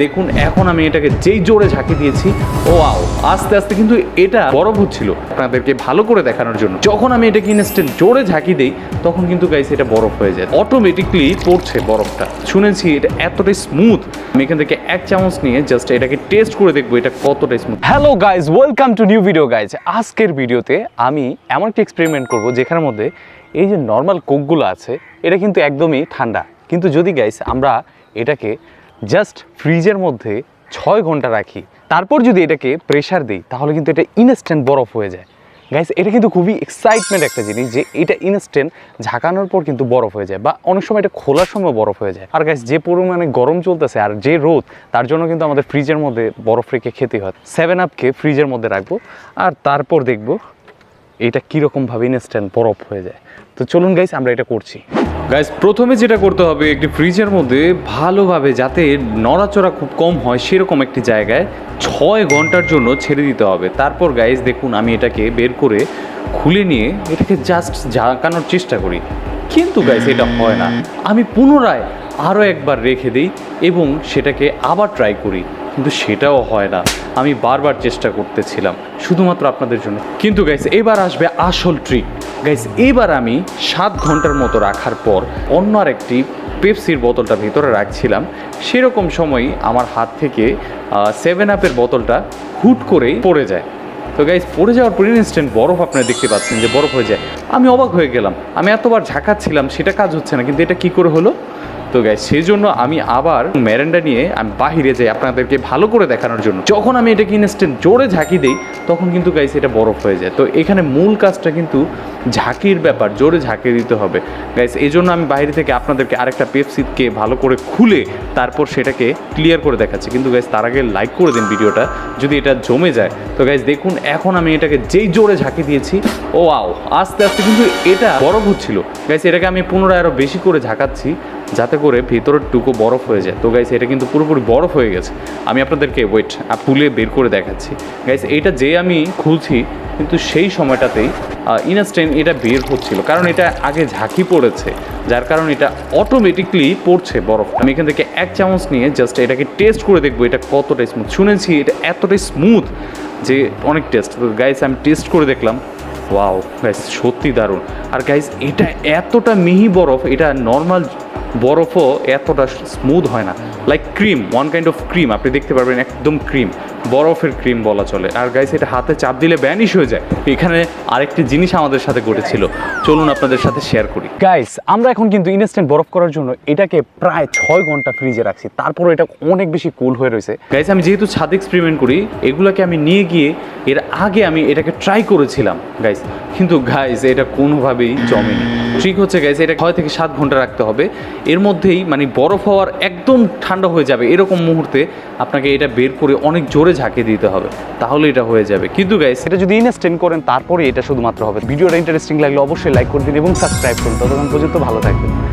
দেখুন, এখন আমি এটাকে যেই জোরে ঝাঁকি দিয়েছি, ও আও। আস্তে আস্তে কিন্তু এটা বরফ হচ্ছিল আপনাদেরকে ভালো করে দেখানোর জন্য। যখন আমি এটাকে ইনস্ট্যান্ট জোরে ঝাঁকি দিই, তখন কিন্তু গাইস এটা বরফ হয়ে যায়। অটোমেটিকলি পড়ছে বরফটা। শুনেছি এটা এতটাই স্মুথ আমি এখান থেকে এক চামচ নিয়ে জাস্ট এটাকে টেস্ট করে দেখব এটা কতটা smooth hello guys welcome to new video guys আজকের ভিডিওতে আমি এমন একটা এক্সপেরিমেন্ট করব যেখানের মধ্যে এই যে নর্মাল কোকগুলো আছে, এটা কিন্তু একদমই ঠান্ডা। কিন্তু যদি গাইস আমরা এটাকে জাস্ট ফ্রিজের মধ্যে ছয় ঘণ্টা রাখি। তারপর যদি এটাকে প্রেশার দিই, তাহলে কিন্তু এটা ইনস্ট্যান্ট বরফ হয়ে যায়। গাইস এটা কিন্তু খুবই এক্সাইটমেন্ট একটা জিনিস যে এটা ইনস্ট্যান্ট ঝাঁকানোর পর কিন্তু বরফ হয়ে যায় বা অনেক সময় এটা খোলার সময় বরফ হয়ে যায়। আর গাইস যে পরিমাণে গরম চলতেছে আর যে রোদ, তার জন্য কিন্তু আমাদের ফ্রিজের মধ্যে বরফ রেখে খেতে হয়। সেভেন আপকে ফ্রিজের মধ্যে রাখব আর তারপর দেখব এটা কীরকমভাবে ইনস্ট্যান্ট বরফ হয়ে যায়। তো চলুন গাইস আমরা এটা করছি। গাইস প্রথমে যেটা করতে হবে, একটি ফ্রিজের মধ্যে ভালোভাবে যাতে নড়াচড়া খুব কম হয় সেরকম একটি জায়গায় ছয় ঘণ্টার জন্য ছেড়ে দিতে হবে। তারপর গাইস দেখুন আমি এটাকে বের করে খুলে নিয়ে এটাকে জাস্ট ঝাঁকানোর চেষ্টা করি। কিন্তু গাইস এটা হয় না। আমি পুনরায় আরও একবার রেখে দিই এবং সেটাকে আবার ট্রাই করি, কিন্তু সেটাও হয় না। আমি বারবার চেষ্টা করতেছিলাম, শুধুমাত্র আপনাদের জন্য। কিন্তু গাইস এবার আসবে আসল ট্রিক গাইস এবার আমি সাত ঘণ্টার মতো রাখার পর অন্য আরেকটি পেপসির বোতলটা ভিতরে রাখছিলাম। সেরকম সময়ই আমার হাত থেকে সেভেন আপের বোতলটা হুট করে পড়ে যায়। তো গাইস পড়ে যাওয়ার পর ইনস্ট্যান্ট বরফ আপনারা দেখতে পাচ্ছেন যে বরফ হয়ে যায়। আমি অবাক হয়ে গেলাম। আমি এতবার ঝাঁকাচ্ছিলাম, সেটা কাজ হচ্ছে না। কিন্তু এটা কি করে হলো? তো গাইজ সেই জন্য আমি আবার ম্যারেন্ডা নিয়ে আমি বাহিরে যাই আপনাদেরকে ভালো করে দেখানোর জন্য। যখন আমি এটাকে ইনস্ট্যান্ট জোরে ঝাঁকি দিই, তখন কিন্তু গাইস এটা বরফ হয়ে যায়। তো এখানে মূল কাজটা কিন্তু ঝাঁকির ব্যাপার, জোরে ঝাঁকি দিতে হবে। গাইস এই জন্য আমি বাইরে থেকে আপনাদেরকে আরেকটা পেপসিকে ভালো করে খুলে তারপর সেটাকে ক্লিয়ার করে দেখাচ্ছি। কিন্তু গাইস তার আগে লাইক করে দিন ভিডিওটা, যদি এটা জমে যায়। তো গাইস দেখুন, এখন আমি এটাকে যেই জোরে ঝাঁকি দিয়েছি, ও আও আস্তে আস্তে কিন্তু এটা বরফ হচ্ছিল। গাইস এটাকে আমি পুনরায় আরও বেশি করে ঝাঁকাচ্ছি। যাতে করে ভিতরের টুকু বরফ হয়ে যায়। তো গাইস এটা কিন্তু পুরোপুরি বরফ হয়ে গেছে। আমি আপনাদেরকে ওয়েট তুলে বের করে দেখাচ্ছি। গাইস এটা যে আমি খুলছি, কিন্তু সেই সময়টাতেই ইনস্ট্যান্ট এটা বের হচ্ছিল। কারণ এটা আগে ঝাঁকি পড়েছে, যার কারণ এটা অটোমেটিকলি পড়ছে বরফ আমি এখান থেকে এক চামচ নিয়ে জাস্ট এটাকে টেস্ট করে দেখব এটা কতটা স্মুথ শুনেছি এটা এতটাই স্মুথ যে অনেক টেস্ট তো গাইস আমি টেস্ট করে দেখলাম। ওয়াও গাইস সত্যি দারুণ। আর গাইস এটা এতটা মিহি বরফ, এটা নর্মাল বরফও এতটা স্মুথ হয় না। Like cream one kind of cream আপনি দেখতে পারবেন একদম ক্রিম বরফের ক্রিম বলা চলে। আর গাইস এটা হাতে চাপ দিলে ব্যানিশ হয়ে যায়। এখানে আরেকটি জিনিস আমাদের সাথে ঘটেছিল। চলুন আপনাদের সাথে শেয়ার করি। গাইস আমরা এখন কিন্তু ইনস্ট্যান্ট বরফ করার জন্য এটাকে প্রায় ছয় ঘণ্টা ফ্রিজে রাখছি। তারপর এটা অনেক বেশি কুল হয়ে রয়েছে। গাইস আমি যেহেতু ছাদে এক্সপেরিমেন্ট করি, এগুলোকে আমি নিয়ে গিয়ে এর আগে আমি এটাকে ট্রাই করেছিলাম গাইস কিন্তু গাইস এটা কোনোভাবেই জমেনি। ট্রিক হচ্ছে গাইস এটা ছয় থেকে সাত ঘণ্টা রাখতে হবে। এর মধ্যেই মানে বরফ হওয়ার একদম ঠান্ডা হয়ে যাবে এরকম মুহূর্তে আপনাকে এটা বের করে অনেক জোরে ঝাঁকে দিতে হবে, তাহলে এটা হয়ে যাবে। কিন্তু গাইস এটা যদি ইনস্টেন্ট করেন, তারপরে এটা শুধুমাত্র হবে। ভিডিওটা ইন্টারেস্টিং লাগলে অবশ্যই লাইক করে দিন এবং সাবস্ক্রাইব করুন। ততক্ষণ পর্যন্ত ভালো থাকবেন।